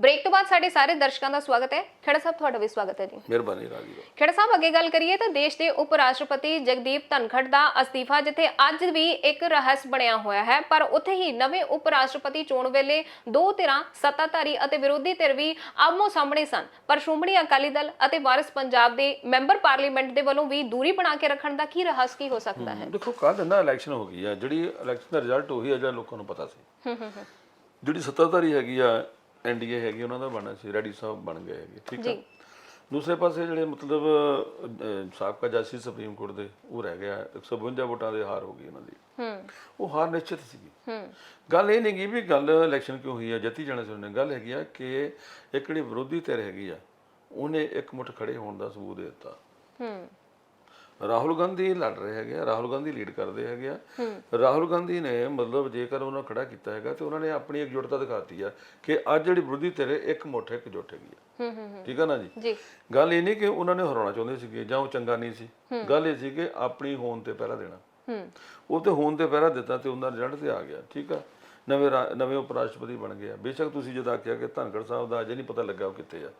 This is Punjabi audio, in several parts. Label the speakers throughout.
Speaker 1: ਬ੍ਰੇਕ ਤੋਂ ਬਾਅਦ ਸਾਡੇ ਸਾਰੇ ਦਰਸ਼ਕਾਂ ਦਾ ਸਵਾਗਤ ਹੈ। ਖੜਾ ਸਾਹਿਬ ਤੁਹਾਡਾ ਵੀ ਸਵਾਗਤ ਹੈ ਜੀ।
Speaker 2: ਮਿਹਰਬਾਨੀ ਰਾਜੀ
Speaker 1: ਖੜਾ ਸਾਹਿਬ ਅੱਗੇ ਗੱਲ ਕਰੀਏ ਤਾਂ ਦੇਸ਼ ਦੇ ਉਪ ਰਾਸ਼ਟਰਪਤੀ ਜਗਦੀਪ ਧਨਖੜ ਦਾ ਅਸਤੀਫਾ ਜਿੱਥੇ ਅੱਜ ਵੀ ਇੱਕ ਰਹੱਸ ਬਣਿਆ ਹੋਇਆ ਹੈ। ਪਰ ਉੱਥੇ ਹੀ ਨਵੇਂ ਉਪ ਰਾਸ਼ਟਰਪਤੀ ਚੋਣ ਵੇਲੇ ਦੋ ਧਿਰਾਂ ਸੱਤਾਧਾਰੀ ਅਤੇ ਵਿਰੋਧੀ ਧਿਰ ਵੀ ਆਮੋ ਸਾਹਮਣੇ ਸਨ। ਪਰ ਸ਼੍ਰੋਮਣੀ ਅਕਾਲੀ ਦਲ ਅਤੇ ਵਾਰਿਸ ਪੰਜਾਬ ਦੇ ਮੈਂਬਰ ਪਾਰਲੀਮੈਂਟ ਦੇ ਵੱਲੋਂ ਵੀ ਦੂਰੀ ਬਣਾ ਕੇ ਰੱਖਣ ਦਾ ਕੀ ਰਹੱਸ ਕੀ ਹੋ ਸਕਦਾ ਹੈ?
Speaker 2: ਦੇਖੋ ਕੱਲ ਨਾ ਇਲੈਕਸ਼ਨ ਹੋ ਗਈ ਆ। ਜਿਹੜੀ ਇਲੈਕਸ਼ਨ ਦਾ ਰਿਜ਼ਲਟ ਉਹੀ ਆ ਜਿਹੜਾ ਲੋਕਾਂ ਨੂੰ ਪਤਾ ਸੀ। ਜਿਹੜੀ ਸੱਤਾਧਾਰੀ ਹੈਗੀ ਆ ਐਨਡੀਏ ਹੈਗੀ ਉਹਨਾਂ ਦਾ ਬਣਨਾ ਸੀ ਰੈਡੀ ਸਾਹਿਬ ਬਣ ਗਏ ਹੈਗੇ ਠੀਕ
Speaker 1: ਜੀ।
Speaker 2: ਦੂਸਰੇ ਪਾਸੇ ਜਿਹੜੇ ਮਤਲਬ ਸਾਬਕਾ ਜੱਜ ਸੁਪਰੀਮ ਕੋਰਟ ਦੇ ਉਹ ਰਹਿ ਗਿਆ 152 ਵੋਟਾਂ ਦੇ ਹਾਰ ਹੋ ਗਈ ਉਹਨਾਂ ਦੀ।
Speaker 1: ਹੂੰ।
Speaker 2: ਉਹ ਹਾਰ ਨਿਸ਼ਚਿਤ ਸੀਗੀ।
Speaker 1: ਹੂੰ।
Speaker 2: ਗੱਲ ਇਹ ਨਹੀਂ ਗੀ ਵੀ ਗੱਲ ਇਲੈਕਸ਼ਨ ਕਿਉਂ ਹੋਈ ਆ ਜਿੱਤੀ ਜਾਣਾ ਸੀ ਉਹਨੇ ਗੱਲ ਹੈਗੀ ਆ ਕਿ ਇੱਕ ਜਿਹੜੀ ਵਿਰੋਧੀ ਧਿਰ ਹੈਗੀ ਆ ਉਹਨੇ ਇੱਕ ਮੁੱਠ ਖੜੇ ਹੋਣ ਦਾ ਸਬੂਤ ਦੇ ਦਿੱਤਾ।
Speaker 1: ਹੂੰ।
Speaker 2: ਰਾਹੁਲ ਗਾਂਧੀ ਲੜ ਰਹੇ ਹੈਗੇ ਆ ਰਾਹੁਲ ਗਾਂਧੀ ਲੀਡ ਕਰਦੇ ਹੈਗੇ ਆ। ਰਾਹੁਲ ਗਾਂਧੀ ਨੇ ਮਤਲਬ ਜੇਕਰ ਉਹਨਾਂ ਖੜਾ ਕੀਤਾ ਹੈਗਾ ਤੇ ਉਹਨਾਂ ਨੇ ਆਪਣੀ ਇਕਜੁੱਟਤਾ ਦਿਖਾਤੀ ਆ ਕਿ ਅੱਜ ਜਿਹੜੀ ਵਿਰੋਧੀ ਧਿਰ ਇੱਕ ਮੁੱਠ ਇੱਕ ਜੁੱਟ ਹੈਗੀ ਆ।
Speaker 1: ਹੂੰ ਹੂੰ
Speaker 2: ਠੀਕ ਆ ਨਾ ਜੀ?
Speaker 1: ਜੀ।
Speaker 2: ਗੱਲ ਇਹ ਨਹੀਂ ਕਿ ਉਹਨਾਂ ਨੇ ਹਰਾਉਣਾ ਚਾਹੁੰਦੇ ਸੀਗੇ ਜਾਂ ਉਹ ਚੰਗਾ ਨਹੀਂ ਸੀ। ਗੱਲ ਇਹ ਸੀ ਕਿ ਆਪਣੀ ਹੋਣ ਤੇ ਪਹਿਰਾ ਦੇਣਾ।
Speaker 1: ਹੂੰ।
Speaker 2: ਉਹ ਤੇ ਹੋਣ ਤੇ ਪਹਿਰਾ ਦਿੱਤਾ ਤੇ ਉਹਨਾਂ ਰਿਜ਼ਲਟ ਤੇ ਆ ਗਿਆ। ਠੀਕ ਆ? ਨਵੇਂ ਨਵੇਂ ਉਪ ਰਾਸ਼ਟਰਪਤੀ ਬਣ ਗਏ ਆ। ਬੇਸ਼ੱਕ ਤੁਸੀਂ ਜਦ ਆਖਿਆ ਕਿ ਧਨਖੜ ਸਾਹਿਬ ਦਾ ਅਜੇ ਨਹੀਂ ਪਤਾ ਲੱਗਾ ਉਹ ਕਿੱਥੇ ਆ।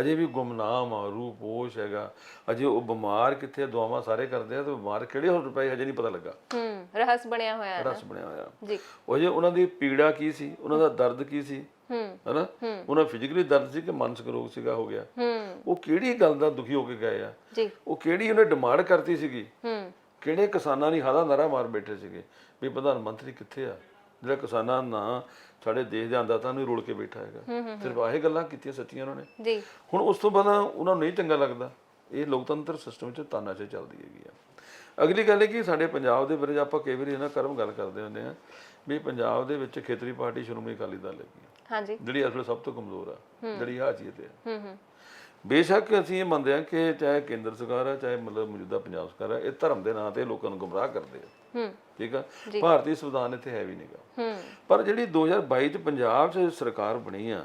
Speaker 2: ਅਜੇ ਵੀ ਗੁਮਨਾਮ ਆ ਰੂਪੋਸ਼ ਹੈਗਾ। ਅਜੇ ਉਹ ਬਿਮਾਰ ਕਿੱਥੇ ਦੁਆਵਾਂ ਸਾਰੇ ਕਰਦੇ ਆ ਤੇ ਬਿਮਾਰ ਕਿਹੜੇ ਹਸਪਤਾਲ ਪਏ ਹਜੇ ਨਹੀਂ ਪਤਾ ਲੱਗਾ।
Speaker 1: ਹੂੰ ਰਹੱਸ ਬਣਿਆ ਹੋਇਆ ਹੈ
Speaker 2: ਰਸ ਬਣਿਆ ਹੋਇਆ।
Speaker 1: ਜੀ।
Speaker 2: ਉਹ ਜੇ ਉਹਨਾਂ ਦੀ ਪੀੜਾ ਕੀ ਸੀ? ਉਹਨਾਂ ਦਾ ਦਰਦ ਕੀ ਸੀ? ਹਨਾ? ਉਹਨਾਂ ਫਿਜ਼ੀਕਲੀ ਦਰਦ ਸੀ ਕਿ ਮਾਨਸਿਕ ਰੋਗ ਸੀਗਾ ਹੋ ਗਿਆ। ਉਹ ਕਿਹੜੀ ਗੱਲ ਦਾ ਦੁਖੀ ਹੋ ਕੇ ਗਏ ਆ?
Speaker 1: ਜੀ।
Speaker 2: ਉਹ ਕਿਹੜੀ ਉਹਨੇ ਡਿਮਾਂਡ ਕਰਤੀ ਸੀਗੀ? ਕਿਹੜੇ ਕਿਸਾਨਾਂ ਨੇ ਹਾਦਾ ਨਾਰਾ ਮਾਰ ਬੈਠੇ ਸੀਗੇ? ਵੀ ਪ੍ਰਧਾਨ ਮੰਤਰੀ ਕਿੱਥੇ ਆ? ਜਿਹੜਾ ਕਿਸਾਨਾਂ ਨਾਲ ਸਾਡੇ ਦੇਸ਼ ਦੇ ਅੰਦਾਤਾ ਨੂੰ ਹੀ ਰੋਲ ਕੇ ਬੈਠਾ ਹੈਗਾ। ਸਿਰਫ ਆਹੇ ਗੱਲਾਂ ਕੀਤੀਆਂ ਸੱਚੀਆਂ ਉਹਨਾਂ ਨੇ।
Speaker 1: ਜੀ।
Speaker 2: ਹੁਣ ਉਸ ਤੋਂ ਬਾਅਦ ਉਹਨਾਂ ਨੂੰ ਨਹੀਂ ਚੰਗਾ ਲੱਗਦਾ। ਇਹ ਲੋਕਤੰਤਰ ਸਿਸਟਮ 'ਚ ਤਾਨਾਸ਼ਾਹੀ ਚੱਲਦੀ ਹੈਗੀ ਆ। ਅਗਲੀ ਗੱਲ ਇਹ ਕਿ ਸਾਡੇ ਪੰਜਾਬ ਦੇ ਵਿਰੁੱਧ ਆਪਾਂ ਕਈ ਵਾਰੀ ਇਹਨਾਂ ਕਰਮ ਗੱਲ ਕਰਦੇ ਹੁੰਦੇ ਆ ਵੀ ਪੰਜਾਬ ਦੇ ਵਿੱਚ ਖੇਤਰੀ ਪਾਰਟੀ ਸ਼੍ਰੋਮਣੀ ਅਕਾਲੀ ਦਲ ਹੈਗੀ ਆ,
Speaker 1: ਹਾਂਜੀ।
Speaker 2: ਜਿਹੜੀ ਅਸਲ ਸਭ ਤੋਂ ਕਮਜ਼ੋਰ ਆ ਜਿਹੜੀ ਹਾਜੀਅਤ ਹੈ।
Speaker 1: ਹੂੰ ਹੂੰ।
Speaker 2: ਬੇਸ਼ੱਕ ਅਸੀਂ ਇਹ ਮੰਨਦੇ ਹਾਂ ਕਿ ਚਾਹੇ ਕੇਂਦਰ ਸਰਕਾਰ ਹੈ ਚਾਹੇ ਮਤਲਬ ਮੌਜੂਦਾ ਪੰਜਾਬ ਸਰਕਾਰ ਹੈ ਇਹ ਧਰਮ ਦੇ ਨਾਂ ਤੇ ਲੋਕਾਂ ਨੂੰ ਗੁੰਮਰਾਹ ਕਰਦੇ ਆ।
Speaker 1: ਹੂੰ
Speaker 2: ਠੀਕ ਆ? ਭਾਰਤੀ ਸੰਵਿਧਾਨ ਇੱਥੇ ਹੈ ਵੀ ਨਹੀਂਗਾ ਪਰ ਜਿਹੜੀ 2022 ਚ ਪੰਜਾਬ 'ਚ ਸਰਕਾਰ ਬਣੀ ਆ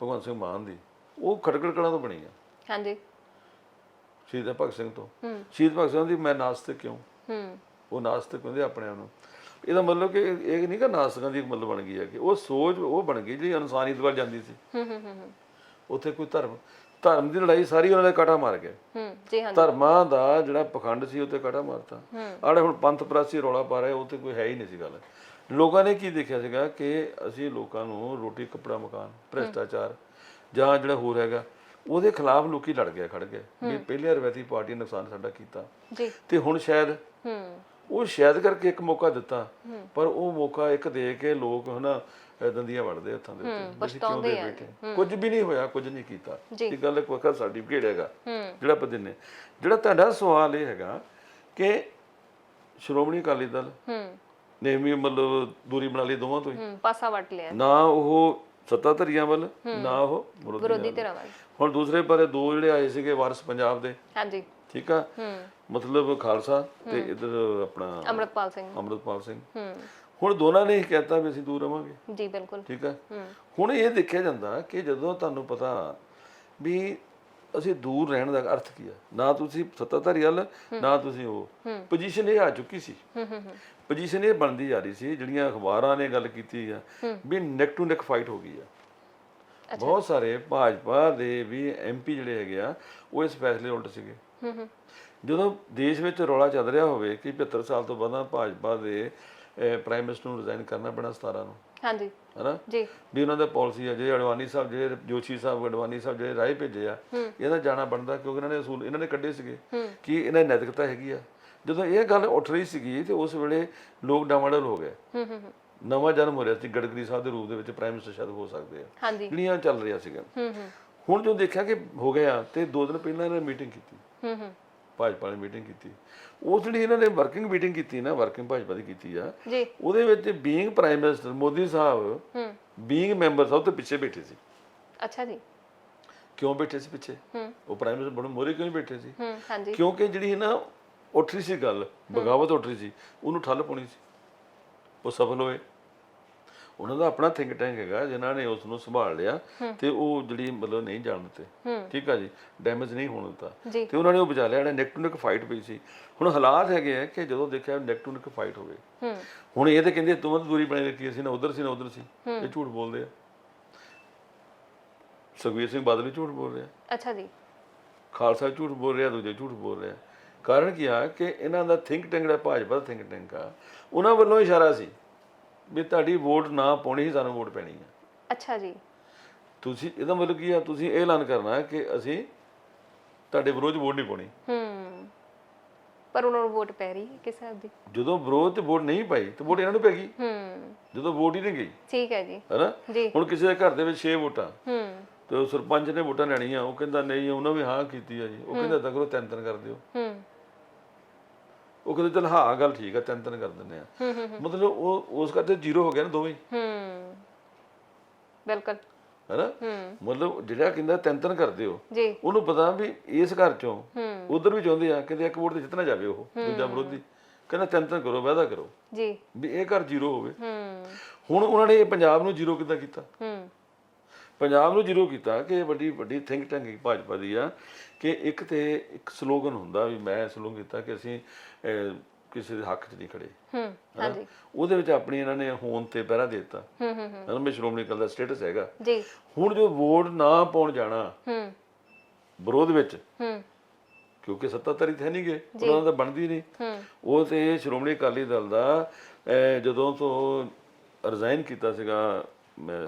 Speaker 2: ਭਗਵੰਤ ਸਿੰਘ ਮਾਨ ਦੀ ਉਹ ਖਟਕੜ ਕਲਾਂ ਤੋਂ ਬਣੀ ਆ।
Speaker 1: ਹਾਂਜੀ।
Speaker 2: ਸ਼ਹੀਦ ਭਗਤ ਸਿੰਘ ਤੋਂ। ਸ਼ਹੀਦ ਭਗਤ ਸਿੰਘ ਦੀ ਮੈਂ ਨਾਸਤਿਕ ਕਿਉਂ? ਉਹ ਨਾਸਤਿਕ ਕਹਿੰਦੇ ਆਪਣੇ ਆਪ ਨੂੰ। ਇਹਦਾ ਮਤਲਬ ਕਿ ਇਹ ਨਹੀਂ ਕਿ ਨਾਸਤਿਕਾਂ ਦੀ ਮਤਲਬ ਬਣ ਗਈ ਹੈ ਕਿ ਉਹ ਸੋਚ ਉਹ ਬਣ ਗਈ ਜਿਹੜੀ ਇਨਸਾਨੀਅਤ ਵੱਲ ਜਾਂਦੀ ਸੀ।
Speaker 1: ਹੂੰ ਹੂੰ ਹੂੰ।
Speaker 2: ਉੱਥੇ ਕੋਈ ਧਰਮ ਧਰਮ ਦੀ ਲੜਾਈ ਸਾਰੀ ਉਹਨਾਂ ਦੇ ਕਾਟਾ ਮਾਰ ਗਏ।
Speaker 1: ਹੂੰ ਜੀ ਹਾਂਜੀ
Speaker 2: ਧਰਮਾਂ ਦਾ ਜਿਹੜਾ ਪਖੰਡ ਸੀ ਉੱਤੇ ਕਾਟਾ ਮਾਰਤਾ।
Speaker 1: ਹੂੰ।
Speaker 2: ਆੜੇ ਹੁਣ ਪੰਥ ਪ੍ਰਾਸੀ ਰੌਲਾ ਪਾ ਰਹੇ ਉਹ ਤੇ ਕੋਈ ਹੈ ਹੀ ਨਹੀਂ ਸੀ ਗੱਲ। ਲੋਕਾਂ ਨੇ ਕੀ ਦੇਖਿਆ ਸੀਗਾ ਕਿ ਅਸੀਂ ਲੋਕਾਂ ਨੂੰ ਰੋਟੀ ਕੱਪੜਾ ਮਕਾਨ ਭ੍ਰਿਸ਼ਟਾਚਾਰ ਜਾਂ ਜਿਹੜਾ ਹੋਰ ਹੈਗਾ ਉਹਦੇ ਖਿਲਾਫ ਲੋਕੀ ਲੜ ਗਏ ਖੜ ਗਏ ਵੀ ਪਹਿਲੇ ਰਵੈਤੀ ਪਾਰਟੀ ਨੇ ਨੁਕਸਾਨ ਸਾਡਾ ਕੀਤਾ।
Speaker 1: ਜੀ।
Speaker 2: ਤੇ ਹੁਣ ਸ਼ਾਇਦ
Speaker 1: ਹੂੰ।
Speaker 2: ਉਹ ਸ਼ਾਇਦ ਕਰਕੇ ਇੱਕ ਮੌਕਾ ਦਿੱਤਾ ਪਰ ਉਹ ਮੌਕਾ ਇੱਕ ਦੇ ਕੇ ਲੋਕ ਹਨਾ ਦੰਦੀਆਂ ਵੜਦੇ ਹੱਥਾਂ ਦੇ ਉੱਤੇ। ਵੀ ਅਸੀਂ ਕਿਉਂ ਦੇ ਬੈਠੇ ਕੁਝ ਵੀ ਨਹੀਂ ਹੋਇਆ ਕੁਝ ਨਹੀਂ ਕੀਤਾ। ਇਹ ਗੱਲ ਇੱਕ ਵਕਤ ਸਰਟੀਫਿਕੇਟ ਹੈਗਾ ਜਿਹੜਾ ਆਪਾਂ ਦਿੰਨੇ ਜਿਹੜਾ ਤੁਹਾਡਾ ਸਵਾਲ ਇਹ ਹੈਗਾ ਕਿ ਸ਼੍ਰੋਮਣੀ ਅਕਾਲੀ ਦਲ ਨੇ ਵੀ ਮਤਲਬ ਦੂਰੀ ਬਣਾ ਲਈ ਦੋਵਾਂ ਤੋਂ ਹੀ।
Speaker 1: ਪਾਸਾ ਵਟ ਲਿਆ।
Speaker 2: ਨਾ ਉਹ ਸੱਤਾਧਰੀਆਂ ਵੱਲ ਨਾ ਉਹ ਵਿਰੋਧੀ
Speaker 1: ਧਿਰਾਂ ਵੱਲ।
Speaker 2: ਹੁਣ ਦੂਸਰੇ ਪਾਸੇ ਦੋ ਜਿਹੜੇ ਆਏ ਸੀਗੇ ਵਾਰਿਸ ਪੰਜਾਬ ਦੇ।
Speaker 1: ਹਾਂਜੀ।
Speaker 2: ਠੀਕ ਆ? ਮਤਲਬ ਖਾਲਸਾ ਤੇ ਇਧਰ ਆਪਣਾ
Speaker 1: ਅਮਰਤਪਾਲ ਸਿੰਘ।
Speaker 2: ਅੰਮ੍ਰਿਤਪਾਲ ਸਿੰਘ।
Speaker 1: ਹੂੰ।
Speaker 2: ਹੁਣ ਦੋਨਾਂ ਨੇ ਹੀ ਕਹਿਤਾ ਵੀ ਅਸੀਂ ਦੂਰ ਰਵਾਂਗੇ।
Speaker 1: ਜੀ ਬਿਲਕੁਲ।
Speaker 2: ਠੀਕ
Speaker 1: ਹੂੰ।
Speaker 2: ਹੁਣ ਇਹ ਦੇਖਿਆ ਜਾਂਦਾ ਕਿ ਜਦੋਂ ਤੁਹਾਨੂੰ ਪਤਾ ਵੀ ਅਸੀਂ ਦੂਰ ਰਹਿਣ ਦਾ ਅਰਥ ਕੀ ਆ? ਨਾ ਤੁਸੀਂ ਸੱਤਾਧਾਰੀ ਵੱਲ ਨਾ ਤੁਸੀਂ ਉਹ। ਪੋਜੀਸ਼ਨ ਇਹ ਆ ਚੁੱਕੀ ਸੀ।
Speaker 1: ਹੂੰ ਹੂੰ ਹੂੰ।
Speaker 2: ਪੋਜੀਸ਼ਨ ਇਹ ਬਣਦੀ ਜਾ ਰਹੀ ਸੀ ਜਿਹੜੀਆਂ ਅਖਬਾਰਾਂ ਨੇ ਗੱਲ ਕੀਤੀ ਆ ਵੀ ਨੈਕ ਟੂ ਨੈਕ ਫਾਈਟ ਹੋ ਗਈ ਆ। ਬਹੁਤ ਸਾਰੇ ਭਾਜਪਾ ਦੇ ਵੀ ਐਮਪੀ ਜਿਹੜੇ ਹੈਗੇ ਆ ਉਹ ਇਸ ਫੈਸਲੇ ਉਲਟ ਸੀਗੇ।
Speaker 1: ਹੂੰ ਹੂੰ।
Speaker 2: ਜਦੋਂ ਦੇਸ਼ ਵਿੱਚ ਰੌਲਾ ਚੱਲ ਰਿਹਾ ਹੋਵੇ ਕਿ 75 ਸਾਲ ਤੋਂ ਬਾਅਦ ਭਾਜਪਾ ਦੇ ਪ੍ਰਾਈਮ ਮਿਨਿਸਟਰ ਨੂੰ ਰਿਜ਼ਾਈਨ ਕਰਨਾ ਪੈਣਾ 17 ਨੂੰ।
Speaker 1: ਹਾਂਜੀ।
Speaker 2: ਹਨਾ?
Speaker 1: ਜੀ।
Speaker 2: ਵੀ ਉਹਨਾਂ ਦਾ ਪਾਲਿਸੀ ਹੈ ਜਿਹੜੇ ਅਡਵਾਨੀ ਸਾਹਿਬ ਜਿਹੜੇ ਜੋਸ਼ੀ ਸਾਹਿਬ ਅਡਵਾਨੀ ਸਾਹਿਬ ਜਿਹੜੇ ਰਾਏ ਭੇਜੇ ਆ ਇਹਦਾ ਜਾਣਾ ਬਣਦਾ ਕਿਉਂਕਿ ਇਹਨਾਂ ਨੇ ਅਸੂਲ ਇਹਨਾਂ ਨੇ ਕੱਢੇ ਸੀਗੇ ਕਿ ਇਹਨਾਂ ਦੀ ਨੈਤਿਕਤਾ ਹੈਗੀ ਆ। ਜਦੋਂ ਇਹ ਗੱਲ ਉੱਠ ਰਹੀ ਸੀਗੀ ਤੇ ਉਸ ਵੇਲੇ ਲੋਕ ਡਾਵਾਡੋਲ ਹੋ ਗਏ।
Speaker 1: ਹੂੰ ਹੂੰ
Speaker 2: ਨਵਾਂ ਜਨਮ ਹੋ ਰਿਹਾ ਸੀ ਗੜਕਰੀ ਸਾਹਿਬ ਦੇ ਰੂਪ ਦੇ ਵਿੱਚ ਪ੍ਰਾਈਮ ਮਿਨਿਸਟਰ ਸ਼ਾਇਦ ਹੋ ਸਕਦੇ ਆ। ਜਿਹੜੀਆਂ ਚੱਲ ਰਹੀਆਂ ਸੀਗੀਆਂ।
Speaker 1: ਹੂੰ ਹੂੰ।
Speaker 2: ਹੁਣ ਜੋ ਦੇਖਿਆ ਕਿ ਹੋ ਗਿਆ ਤੇ ਦੋ ਦਿਨ ਪਹਿਲਾਂ ਇਹਨਾਂ ਨੇ ਮੀਟਿੰਗ ਕੀਤੀ।
Speaker 1: ਹੂੰ ਹੂੰ।
Speaker 2: ਭਾਜਪਾ ਨੇ ਮੀਟਿੰਗ ਕੀਤੀ। ਉਹ ਜਿਹੜੀ ਇਹਨਾਂ ਨੇ ਵਰਕਿੰਗ ਮੀਟਿੰਗ ਕੀਤੀ ਨਾ ਵਰਕਿੰਗ ਭਾਜਪਾ ਦੀ ਕੀਤੀ ਆ
Speaker 1: ਜੀ।
Speaker 2: ਉਹਦੇ ਵਿੱਚ ਬੀਇੰਗ ਪ੍ਰਾਈਮ ਮਿਨਿਸਟਰ ਮੋਦੀ ਸਾਹਿਬ
Speaker 1: ਹੂੰ।
Speaker 2: ਬੀਇੰਗ ਮੈਂਬਰ ਸਭ ਤੋਂ ਪਿੱਛੇ ਬੈਠੇ ਸੀ।
Speaker 1: ਅੱਛਾ ਜੀ।
Speaker 2: ਕਿਉਂ ਬੈਠੇ ਸੀ ਪਿੱਛੇ?
Speaker 1: ਹੂੰ।
Speaker 2: ਉਹ ਪ੍ਰਾਈਮ ਮਿਨਿਸਟਰ ਬੜੇ ਮੋਰੇ ਕਿਉਂ ਬੈਠੇ ਸੀ?
Speaker 1: ਹੂੰ ਹਾਂਜੀ।
Speaker 2: ਕਿਉਂਕਿ ਜਿਹੜੀ ਹੈ ਨਾ ਉੱਠ ਰਹੀ ਸੀ ਗੱਲ ਬਗਾਵਤ ਉੱਠ ਰਹੀ ਸੀ ਉਹਨੂੰ ਠੱਲ ਪਾਉਣੀ ਸੀ। ਉਹ ਸਫਲ ਹੋਏ। ਉਹਨਾਂ ਦਾ ਆਪਣਾ ਥਿੰਕ ਟੈਂਕ ਹੈਗਾ ਜਿਨ੍ਹਾਂ ਨੇ ਉਸ ਨੂੰ ਸੰਭਾਲ ਲਿਆ ਤੇ ਉਹ ਜਿਹੜੀ ਮਤਲਬ ਨਹੀਂ ਜਾਣ ਦਿੱਤੇ। ਠੀਕ ਆ ਜੀ? ਡੈਮੇਜ ਨਹੀਂ ਹੋਣ ਦਿੱਤਾ। ਤੇ ਉਹਨਾਂ ਨੇ ਉਹ ਬਚਾ ਲਿਆ ਜਿਹੜਾ ਨੈਕ ਟੂ ਨੈਕ ਫਾਈਟ ਪਈ ਸੀ। ਹੁਣ ਹਾਲਾਤ ਹੈਗੇ ਆ ਕਿ ਜਦੋਂ ਦੇਖਿਆ ਨੈਕ ਟੂ ਨੈਕ ਫਾਈਟ
Speaker 1: ਹੂੰ।
Speaker 2: ਹੁਣ ਇਹ ਤੇ ਕਹਿੰਦੇ ਤੁਮ ਤਾਂ ਦੂਰੀ ਬਣਾਈ ਰੱਖੀ ਅਸੀਂ ਨਾ ਉਧਰ ਸੀ ਨਾ ਉਧਰ ਸੀ। ਇਹ ਝੂਠ ਬੋਲਦੇ ਆ। ਸੁਖਬੀਰ ਸਿੰਘ ਬਾਦਲ ਵੀ ਝੂਠ ਬੋਲ ਰਿਹਾ।
Speaker 1: ਅੱਛਾ ਜੀ।
Speaker 2: ਖਾਲਸਾ ਝੂਠ ਬੋਲ ਰਿਹਾ ਦੂਜੇ ਝੂਠ ਬੋਲ ਰਿਹਾ। ਕਾਰਨ ਕੀ ਆ ਕਿ ਇਹਨਾਂ ਦਾ ਥਿੰਕ ਟੈਂਕ ਜਿਹੜਾ ਭਾਜਪਾ ਦਾ ਥਿੰਕ ਟੈਂਕ ਆ ਉਹਨਾਂ ਵੱਲੋਂ ਇਸ਼ਾਰਾ ਸੀ ਵੀ ਤੁਹਾਡੀ ਵੋਟ ਨਾ ਪਾਉਣੀ ਹੀ ਸਾਨੂੰ ਵੋਟ ਪੈਣੀ ਆ
Speaker 1: ਅੱਛਾ ਜੀ।
Speaker 2: ਤੁਸੀਂ ਇਹਦਾ ਮਤਲਬ ਕੀ ਆ ਤੁਸੀਂ ਇਹ ਐਲਾਨ ਕਰਨਾ ਕਿ ਅਸੀਂ ਤੁਹਾਡੇ ਵਿਰੋਧ ਵੋਟ ਨਹੀਂ ਪਾਉਣੀ।
Speaker 1: ਹੂੰ। ਪਰ ਉਹਨਾਂ ਨੂੰ ਵੋਟ ਪੈ ਰਹੀ ਹੈ ਕਿਸ ਹਿਸਾਬ ਦੀ?
Speaker 2: ਜਦੋਂ ਵਿਰੋਧ 'ਚ ਵੋਟ ਨਹੀਂ ਪਾਈ ਤੇ ਵੋਟ ਇਹਨਾਂ ਨੂੰ ਪੈ ਗਈ।
Speaker 1: ਹੂੰ।
Speaker 2: ਜਦੋਂ ਵੋਟ ਹੀ ਨਹੀਂ ਗਈ।
Speaker 1: ਠੀਕ ਹੈ ਜੀ।
Speaker 2: ਹੈਨਾ?
Speaker 1: ਜੀ।
Speaker 2: ਹੁਣ ਕਿਸੇ ਦੇ ਘਰ ਦੇ ਵਿੱਚ 6 ਵੋਟਾਂ।
Speaker 1: ਹੂੰ।
Speaker 2: ਤੇ ਸਰਪੰਚ ਨੇ ਵੋਟਾਂ ਲੈਣੀਆਂ ਉਹ ਕਹਿੰਦਾ ਨਹੀਂ ਉਹਨਾਂ ਵੀ ਹਾਂ ਕੀਤੀ ਆ ਜੀ। ਉਹ ਕਹਿੰਦਾ ਤਾਂ ਕਰੋ ਤਿੰਨ ਤਿੰਨ ਕਰ ਦਿਓ।
Speaker 1: ਹੂੰ।
Speaker 2: ਉਹ ਕਹਿੰਦੇ ਚਲ ਹਾਂ ਗੱਲ ਠੀਕ ਆ ਤਿੰਨ ਤਿੰਨ ਕਰ ਦਿੰਦੇ ਆ।
Speaker 1: ਹੂੰ ਹੂੰ
Speaker 2: ਮਤਲਬ ਉਹ ਉਸ ਕਰਕੇ ਜ਼ੀਰੋ ਹੋ ਗਿਆ ਨਾ ਦੋਵੇਂ।
Speaker 1: ਹੂੰ ਬਿਲਕੁਲ।
Speaker 2: ਹੈਨਾ?
Speaker 1: ਹੂੰ।
Speaker 2: ਮਤਲਬ ਜਿਹੜਾ ਕਹਿੰਦਾ ਤਿੰਨ ਤਿੰਨ ਕਰ ਦਿਓ
Speaker 1: ਜੀ।
Speaker 2: ਉਹਨੂੰ ਪਤਾ ਵੀ ਇਸ ਘਰ ਚੋਂ
Speaker 1: ਹੂੰ।
Speaker 2: ਉਧਰ ਵੀ ਚਾਹੁੰਦੇ ਆ ਕਿਤੇ ਇੱਕ ਵੋਟ ਤੇ ਜਿੱਤਣਾ ਜਾਵੇ ਉਹ ਦੂਜਾ ਵਿਰੋਧੀ। ਕਹਿੰਦਾ ਤਿੰਨ ਤਿੰਨ ਕਰੋ ਵਾਅਦਾ ਕਰੋ।
Speaker 1: ਜੀ।
Speaker 2: ਵੀ ਇਹ ਘਰ ਜ਼ੀਰੋ ਹੋਵੇ।
Speaker 1: ਹੂੰ।
Speaker 2: ਹੁਣ ਉਹਨਾਂ ਨੇ ਇਹ ਪੰਜਾਬ ਨੂੰ ਜ਼ੀਰੋ ਕਿੱਦਾਂ ਕੀਤਾ?
Speaker 1: ਹੂੰ।
Speaker 2: ਪੰਜਾਬ ਨੂੰ ਜ਼ੀਰੋ ਕੀਤਾ ਕਿ ਵੱਡੀ ਵੱਡੀ ਥਿੰਕ ਟੈਂਕ ਭਾਜਪਾ ਦੀ ਆ ਕਿ ਇੱਕ ਤੇ ਇੱਕ ਸਲੋਗਨ ਹੁੰਦਾ ਵੀ ਮੈਂ ਸਲੋਗਨ ਕੀਤਾ ਕਿ ਅਸੀਂ ਕਿਸੇ ਦੇ ਹੱਕ 'ਚ ਨਹੀਂ ਖੜੇ।
Speaker 1: ਹੂੰ? ਹਾਂਜੀ।
Speaker 2: ਉਹਦੇ ਵਿੱਚ ਆਪਣੀ ਇਹਨਾਂ ਨੇ ਹੋਣ ਤੇ ਪਹਿਰਾ ਦੇ ਦਿੱਤਾ।
Speaker 1: ਹੂੰ ਹੂੰ ਹੂੰ।
Speaker 2: ਮੈਂ ਸ਼੍ਰੋਮਣੀ ਅਕਾਲੀ ਦਾ ਸਟੇਟਸ ਹੈਗਾ।
Speaker 1: ਜੀ।
Speaker 2: ਹੁਣ ਜੋ ਵੋਟ ਨਾ ਪਾਉਣ ਜਾਣਾ
Speaker 1: ਹੂੰ।
Speaker 2: ਵਿਰੋਧ ਵਿੱਚ
Speaker 1: ਹੂੰ।
Speaker 2: ਕਿਉਂਕਿ ਸੱਤਾਧਾਰੀ ਤਾਂ ਹੈ ਨਹੀਂ ਗਏ ਉਹਨਾਂ ਦਾ ਬਣਦੀ ਨਹੀਂ ਉਹ ਤੇ ਸ਼੍ਰੋਮਣੀ ਅਕਾਲੀ ਦਲ ਦਾ ਜਦੋਂ ਤੋਂ ਰਿਜ਼ਾਈਨ ਕੀਤਾ ਸੀਗਾ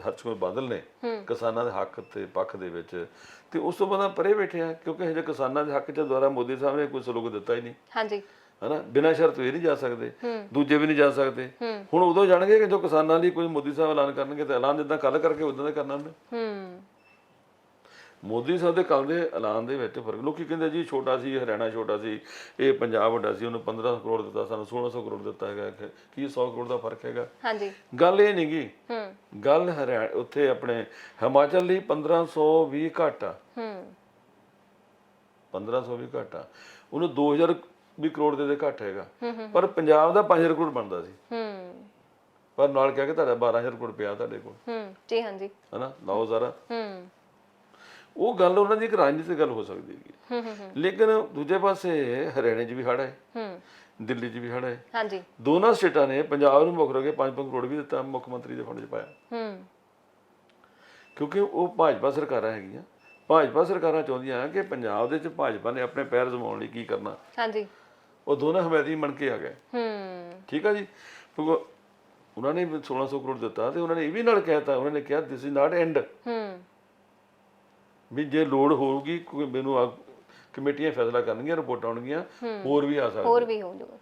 Speaker 2: ਹਰਸਿਮਰਤ ਬਾਦਲ ਨੇ ਕਿਸਾਨਾਂ ਦੇ ਹੱਕ ਤੇ ਪੱਖ ਦੇ ਵਿੱਚ। ਤੇ ਉਸ ਤੋਂ ਬਾਅਦ ਪਰੇ ਬੈਠੇ ਆ ਕਿਉਂਕਿ ਹਜੇ ਕਿਸਾਨਾਂ ਦੇ ਹੱਕ 'ਚ ਦੁਆਰਾ ਮੋਦੀ ਸਾਹਿਬ ਨੇ ਕੋਈ ਸਲੋਗਨ ਦਿੱਤਾ ਹੀ ਨਹੀਂ।
Speaker 1: ਹਾਂਜੀ।
Speaker 2: ਹਨਾ? ਬਿਨਾਂ ਸ਼ਰਤ ਇਹ ਨਹੀਂ ਜਾ ਸਕਦੇ ਦੂਜੇ ਵੀ ਨਹੀਂ ਜਾ ਸਕਦੇ। ਹੁਣ ਉਦੋਂ ਜਾਣਗੇ ਕਿ ਜੋ ਕਿਸਾਨਾਂ ਲਈ ਕੋਈ ਮੋਦੀ ਸਾਹਿਬ ਐਲਾਨ ਕਰਨਗੇ ਤੇ ਐਲਾਨ ਜਿੱਦਾਂ ਕੱਲ ਕਰਕੇ ਉਦਾਂ ਦਾ ਕਰਨਾ ਉਹਨੇ।
Speaker 1: ਹੂੰ।
Speaker 2: ਮੋਦੀ ਸਾਹਿਬ ਦੇ ਕੱਲ ਦੇ ਐਲਾਨ ਦੇ ਵਿੱਚ ਫ਼ਰਕ ਲੋਕੀ ਕਹਿੰਦੇ ਜੀ ਛੋਟਾ ਸੀ ਹਰਿਆਣਾ ਛੋਟਾ ਸੀ ਇਹ ਪੰਜਾਬ ਵੱਡਾ ਸੀ ਉਹਨੂੰ 15 ਕਰੋੜ ਦਿੱਤਾ ਸਾਨੂੰ 1600 ਕਰੋੜ ਦਿੱਤਾ ਹੈਗਾ ਕਿ- ਕੀ 100 ਕਰੋੜ ਦਾ ਫ਼ਰਕ ਹੈਗਾ।
Speaker 1: ਹਾਂਜੀ।
Speaker 2: ਗੱਲ ਇਹ ਨਹੀਂ ਗੀ।
Speaker 1: ਹੂੰ।
Speaker 2: ਗੱਲ ਹਰਿਆਣਾ ਉੱਥੇ ਆਪਣੇ ਹਿਮਾਚਲ ਲਈ 1520 ਘੱਟ ਆ।
Speaker 1: ਹੂੰ।
Speaker 2: 1520 ਘੱਟ ਉਹਨੂੰ 2000 ਵੀ ਕਰੋੜ ਦੇ ਦੇ ਘੱਟ ਹੈਗਾ। ਪਰ ਪੰਜਾਬ ਦਾ 5000 ਕਰੋੜ ਬਣਦਾ ਸੀ।
Speaker 1: ਹੂੰ।
Speaker 2: ਪਰ ਨਾਲ ਕਹਿ ਕੇ ਤੁਹਾਡਾ 12000 ਕਰੋੜ ਪਿਆ ਤੁਹਾਡੇ ਕੋਲ।
Speaker 1: ਹੂੰ। ਜੀ ਹਾਂਜੀ।
Speaker 2: ਹਨਾ? ਲਾਓ ਜ਼ਰਾ।
Speaker 1: ਹੂੰ।
Speaker 2: ਉਹ ਗੱਲ ਉਹਨਾਂ ਦੀ ਇੱਕ ਰਾਜਨੀਤਿਕ ਗੱਲ ਹੋ ਸਕਦੀ
Speaker 1: ਹੂੰ
Speaker 2: ਲੇਕਿਨ ਦੂਜੇ ਪਾਸੇ ਹਰਿਆਣੇ 'ਚ ਵੀ ਹੜ੍ਹ ਹੈ। ਦਿੱਲੀ 'ਚ ਵੀ ਹੜ੍ਹ ਹੈ
Speaker 1: ਹਾਂਜੀ।
Speaker 2: ਦੋਨਾਂ ਸਟੇਟਾਂ ਨੇ ਪੰਜਾਬ ਨੂੰ ਮੁੱਖ ਕੇ 5-5 ਕਰੋੜ ਵੀ ਦਿੱਤਾ ਮੁੱਖ ਮੰਤਰੀ ਦੇ ਫੰਡ 'ਚ ਪਾਇਆ।
Speaker 1: ਹੂੰ।
Speaker 2: ਕਿਉਂਕਿ ਉਹ ਭਾਜਪਾ ਸਰਕਾਰਾਂ ਹੈਗੀਆਂ। ਭਾਜਪਾ ਸਰਕਾਰਾਂ ਚਾਹੁੰਦੀਆਂ ਕਿ ਪੰਜਾਬ ਦੇ ਵਿੱਚ ਭਾਜਪਾ ਨੇ ਆਪਣੇ ਪੈਰ ਜਮਾਉਣ ਲਈ ਕੀ ਕਰਨਾ।
Speaker 1: ਹਾਂਜੀ।
Speaker 2: ਉਹ ਦੋਨਾਂ ਹਮਾਇਤੀ ਬਣ ਕੇ ਆ ਗਏ।
Speaker 1: ਹੂੰ।
Speaker 2: ਠੀਕ ਆ ਜੀ? ਉਹਨਾਂ ਨੇ ਵੀ 1600 ਕਰੋੜ ਦਿੱਤਾ ਤੇ ਉਹਨਾਂ ਨੇ ਇਹ ਵੀ ਨਾਲ ਕਹਿਤਾ ਉਹਨਾਂ ਨੇ ਕਿਹਾ ਦਿਸ ਇਜ਼ ਨਾਟ ਐਂਡ
Speaker 1: ਹੂੰ।
Speaker 2: ਵੀ ਜੇ ਲੋੜ ਹੋਊਗੀ ਕੋਈ ਮੈਨੂੰ ਆ- ਕਮੇਟੀਆਂ ਫੈਸਲਾ ਕਰਨਗੀਆਂ ਰਿਪੋਰਟ ਆਉਣਗੀਆਂ ਹੋਰ ਵੀ ਆ ਸਕਦਾ
Speaker 1: ਹੋਰ ਵੀ ਹੋ ਜਾਊਗਾ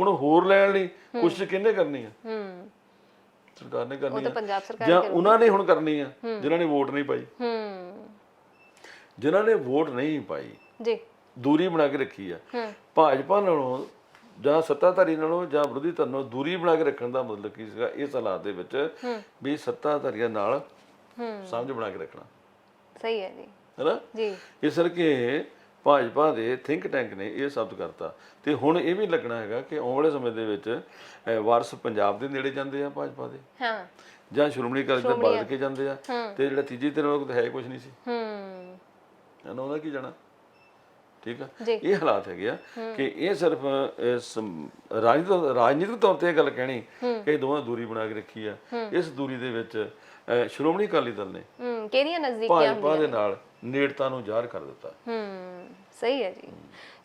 Speaker 2: ਹੁਣ ਹੋਰ ਲੈਣ ਲਈ ਕੋਸ਼ਿਸ਼ ਕਿਹਨੇ ਕਰਨੀ ਆ?
Speaker 1: ਹੂੰ।
Speaker 2: ਸਰਕਾਰ ਨੇ ਕਰਨੀ ਆ।
Speaker 1: ਪੰਜਾਬ ਸਰਕਾਰ
Speaker 2: ਜਾਂ ਉਹਨਾਂ ਨੇ ਹੁਣ ਕਰਨੀ ਆ ਜਿਨ੍ਹਾਂ ਨੇ ਵੋਟ ਨਹੀਂ ਪਾਈ।
Speaker 1: ਹੂੰ।
Speaker 2: ਜਿਨ੍ਹਾਂ ਨੇ ਵੋਟ ਨਹੀਂ ਪਾਈ
Speaker 1: ਜੀ।
Speaker 2: ਦੂਰੀ ਬਣਾ ਕੇ ਰੱਖੀ ਆ।
Speaker 1: ਹੂੰ।
Speaker 2: ਭਾਜਪਾ ਨਾਲੋਂ ਜਾਂ ਸੱਤਾਧਾਰੀ ਨਾਲੋਂ ਜਾਂ ਵਿਰੋਧੀ ਧਿਰ ਨਾਲੋਂ ਦੂਰੀ ਬਣਾ ਕੇ ਰੱਖਣ ਦਾ ਮਤਲਬ ਕੀ ਸੀਗਾ ਇਸ ਹਾਲਾਤ ਦੇ ਵਿੱਚ ਵੀ ਸੱਤਾਧਾਰੀਆਂ ਨਾਲ
Speaker 1: ਹੂੰ।
Speaker 2: ਸਮਝ ਬਣਾ ਕੇ ਰੱਖਣਾ।
Speaker 1: ਸਹੀ ਹੈ ਜੀ।
Speaker 2: ਹੈਨਾ?
Speaker 1: ਜੀ।
Speaker 2: ਇਸ ਕਰਕੇ ਭਾਜਪਾ ਦੇ ਥਿੰਕ ਟੈਂਕ ਨੇ ਇਹ ਸ਼ਬਦ ਕਰਤਾ। ਤੇ ਹੁਣ ਇਹ ਵੀ ਲੱਗਣਾ ਹੈਗਾ ਕਿ ਆਉਣ ਵਾਲੇ ਸਮੇਂ ਦੇ ਵਿੱਚ ਵਾਰਸ ਪੰਜਾਬ ਦੇ ਨੇੜੇ ਜਾਂਦੇ ਆ ਭਾਜਪਾ ਦੇ।
Speaker 1: ਹਾਂ।
Speaker 2: ਜਾਂ ਸ਼੍ਰੋਮਣੀ ਅਕਾਲੀ ਦਲ ਬਦਲ ਕੇ ਜਾਂਦੇ ਆ। ਤੇ ਜਿਹੜਾ ਤੀਜੀ ਧਿਰ ਉਹ ਤਾਂ ਹੈ ਕੁਝ ਨਹੀਂ ਸੀ।
Speaker 1: ਹੂੰ।
Speaker 2: ਇਹਨਾਂ ਉਹਦਾ ਕੀ ਜਾਣਾ? ਠੀਕ ਆ। ਇਹ ਹਾਲਾਤ ਹੈਗੇ ਆ ਕਿ ਇਹ ਸਿਰਫ ਰਾਜਨੀਤਿਕ ਤੌਰ ਤੇ ਇਹ ਗੱਲ ਕਹਿਣੀ ਕਿ ਦੋਵਾਂ ਦੂਰੀ ਬਣਾ ਕੇ ਰੱਖੀ ਆ। ਇਸ ਦੂਰੀ ਦੇ ਵਿੱਚ ਸ਼੍ਰੋਮਣੀ ਅਕਾਲੀ ਦਲ ਨੇ
Speaker 1: ਹੂੰ ਕਿਹੜੀਆਂ ਨਜ਼ਦੀਕੀਆਂ
Speaker 2: ਭਾਜਪਾ ਦੇ ਨਾਲ ਨੇੜਤਾ ਨੂੰ ਜ਼ਾਹਰ ਕਰ ਦਿੱਤਾ।
Speaker 1: ਹੂੰ ਸਹੀ ਹੈ ਜੀ।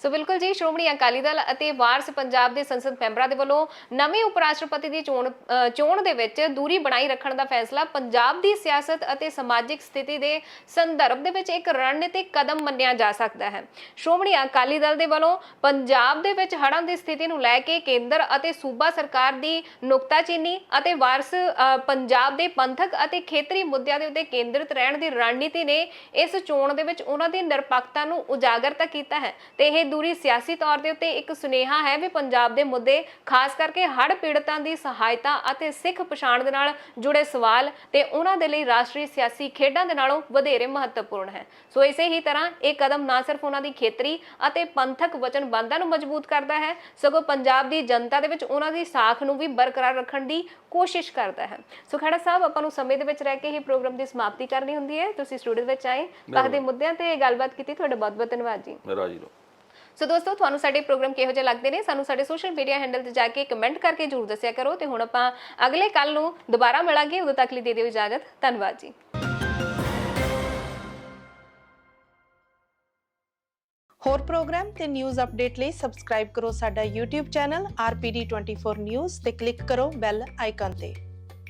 Speaker 1: ਸੋ ਬਿਲਕੁਲ ਜੀ ਸ਼੍ਰੋਮਣੀ ਅਕਾਲੀ ਦਲ ਅਤੇ ਵਾਰਸ ਪੰਜਾਬ ਦੇ ਸੰਸਦ ਮੈਂਬਰਾਂ ਦੇ ਵੱਲੋਂ ਨਵੇਂ ਉਪ ਰਾਸ਼ਟਰਪਤੀ ਦੀ ਚੋਣ ਚੋਣ ਦੇ ਵਿੱਚ ਦੂਰੀ ਬਣਾਈ ਰੱਖਣ ਦਾ ਫੈਸਲਾ ਪੰਜਾਬ ਦੀ ਸਿਆਸਤ ਅਤੇ ਸਮਾਜਿਕ ਸਥਿਤੀ ਦੇ ਸੰਦਰਭ ਦੇ ਵਿੱਚ ਇੱਕ ਰਣਨੀਤਿਕ ਕਦਮ ਮੰਨਿਆ ਜਾ ਸਕਦਾ ਹੈ। ਸ਼੍ਰੋਮਣੀ ਅਕਾਲੀ ਦਲ ਦੇ ਵੱਲੋਂ ਪੰਜਾਬ ਦੇ ਵਿੱਚ ਹੜ੍ਹਾਂ ਦੀ ਸਥਿਤੀ ਨੂੰ ਲੈ ਕੇ ਕੇਂਦਰ ਅਤੇ ਸੂਬਾ ਸਰਕਾਰ ਦੀ ਨੁਕਤਾਚੀਨੀ ਅਤੇ ਵਾਰਸ ਅ, ਪੰਜਾਬ ਦੇ ਪੰਥਕ ਅਤੇ ਖੇਤਰੀ ਮੁੱਦਿਆਂ ਦੇ ਉੱਤੇ ਕੇਂਦਰਿਤ ਰਹਿਣ ਦੀ ਰਣਨੀਤੀ ਨੇ ਇਸ ਚੋਣ ਦੇ ਵਿੱਚ ਉਹਨਾਂ ਦੀ ਨਿਰਪੱਖਤਾ ਨੂੰ ਉਜਾਗਰ ਤਾਂ ਕੀਤਾ ਹੈ ਤੇ ਇਹ ਦੂਰੀ ਸਿਆਸੀ ਤੌਰ ਦੇ ਉੱਤੇ ਇੱਕ ਸੁਨੇਹਾ ਹੈ ਵੀ ਪੰਜਾਬ ਦੇ ਮੁੱਦੇ ਖਾਸ ਕਰਕੇ ਹੜ੍ਹ ਪੀੜਤਾਂ ਦੀ ਸਹਾਇਤਾ ਅਤੇ ਸਿੱਖ ਪਛਾਣ ਦੇ ਨਾਲ ਜੁੜੇ ਸਵਾਲ ਤੇ ਉਹਨਾਂ ਦੇ ਲਈ ਰਾਸ਼ਟਰੀ ਸਿਆਸੀ ਖੇਡਾਂ ਦੇ ਨਾਲੋਂ ਵਧੇਰੇ ਮਹੱਤਵਪੂਰਨ ਹੈ। ਸੋ ਇਸੇ ਹੀ ਤਰ੍ਹਾਂ ਇਹ ਕਦਮ ਨਾ ਸਿਰਫ ਉਹਨਾਂ ਦੀ ਖੇਤਰੀ ਅਤੇ ਪੰਥਕ ਵਚਨਬੰਧਤਾ ਨੂੰ ਮਜ਼ਬੂਤ ਕਰਦਾ ਹੈ ਸਗੋਂ ਪੰਜਾਬ ਦੀ ਜਨਤਾ ਦੇ ਵਿੱਚ ਉਹਨਾਂ ਦੀ ਸਾਖ ਨੂੰ ਵੀ ਬਰਕਰਾਰ ਰੱਖਣ ਦੀ ਕੋਸ਼ਿਸ਼ ਕਰਦਾ ਹੈ। ਸੋ ਖੜਾ ਸਾਹਿਬ ਆਪਾਂ ਨੂੰ ਸਮੇਂ ਦੇ ਵਿੱਚ ਰਹਿ ਕੇ ਹੀ ਪ੍ਰੋਗਰਾਮ ਦੀ ਸਮਾਪਤੀ ਕਰਨੀ ਹੁੰਦੀ ਹੈ। ਤੁਸੀਂ ਸਟੂਡੀਓ ਵਿੱਚ ਆਏ ਪੱਖ ਦੇ ਮੁੱਦਿਆਂ ਤੇ ਗੱਲਬਾਤ ਕੀਤੀ ਤੁਹਾਡਾ ਬਹੁਤ ਬਹੁਤ ਧੰਨਵਾਦ ਜੀ।
Speaker 2: ਰਾਜੀ ਰਹੋ।
Speaker 1: ਸੋ ਦੋਸਤੋ, ਤੁਹਾਨੂੰ ਸਾਡੇ ਪ੍ਰੋਗਰਾਮ ਕਿਹੋ ਜਿਹਾ ਲੱਗਦੇ ਨੇ? ਸਾਨੂੰ ਸਾਡੇ ਸੋਸ਼ਲ ਮੀਡੀਆ ਹੈਂਡਲ ਤੇ ਜਾ ਕੇ ਕਮੈਂਟ ਕਰਕੇ ਜ਼ਰੂਰ ਦੱਸਿਆ ਕਰੋ ਤੇ ਹੁਣ ਆਪਾਂ ਅਗਲੇ ਕੱਲ ਨੂੰ ਦੁਬਾਰਾ ਮਿਲਾਂਗੇ। ਉਦੋਂ ਤੱਕ ਲਈ ਦੇ ਦਿਓ ਇਜਾਜ਼ਤ। ਧੰਨਵਾਦ ਜੀ।
Speaker 3: ਹੋਰ ਪ੍ਰੋਗਰਾਮ ਤੇ ਨਿਊਜ਼ ਅਪਡੇਟ ਲਈ ਸਬਸਕ੍ਰਾਈਬ ਕਰੋ ਸਾਡਾ YouTube ਚੈਨਲ RPD24 News ਤੇ ਕਲਿੱਕ ਕਰੋ ਬੈਲ ਆਈਕਨ ਤੇ।